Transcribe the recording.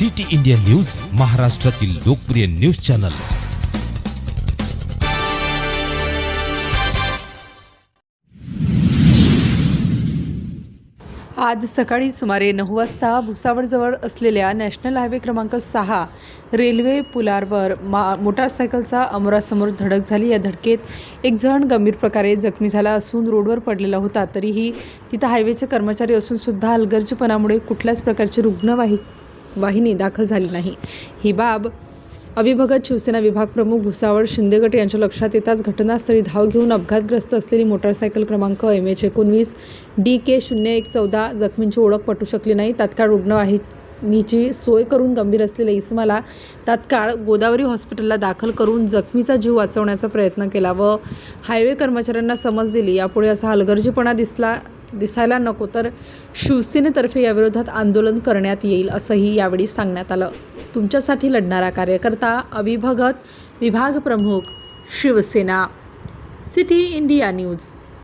City India news महाराष्ट्रातील लोकप्रिय news channel. आज सकाळी सुमारे नऊ वाजता भुसावळजवळ असलेल्या नॅशनल हायवे क्रमांक सहा रेल्वे पुलावर मा मोटारसायकलचा अमरासमोर धडक झाली. या धडकेत एक जण गंभीर प्रकारे जखमी झाला असून रोडवर पडलेला होता. तरीही तिथं हायवेचे कर्मचारी असूनसुद्धा हलगर्जीपणामुळे कुठल्याच प्रकारची रुग्णवाहिका वाहिनी दाखल झाली नाही. ही बाब अविभगत शिवसेना विभाग प्रमुख भुसावळ शिंदेगट यांच्या लक्षात येताच घटनास्थळी धाव घेऊन अपघातग्रस्त असलेली मोटारसायकल क्रमांक एम एच एकोणवीस डी के शून्य एक चौदा जखमींची ओळख पटू शकली नाही. तात्काळ रुग्णवाहिनीची सोय करून गंभीर असलेल्या इसमाला तात्काळ गोदावरी हॉस्पिटलला दाखल करून जखमीचा जीव वाचवण्याचा प्रयत्न केला व हायवे कर्मचाऱ्यांना समज दिली. यापुढे असा हलगर्जीपणा दिसला दिसायला नको तर शिवसेनेतर्फे याविरोधात आंदोलन करण्यात येईल असंही यावेळी सांगण्यात आलं. तुमच्यासाठी लढणारा कार्यकर्ता अविभगत विभाग प्रमुख शिवसेना. City India news.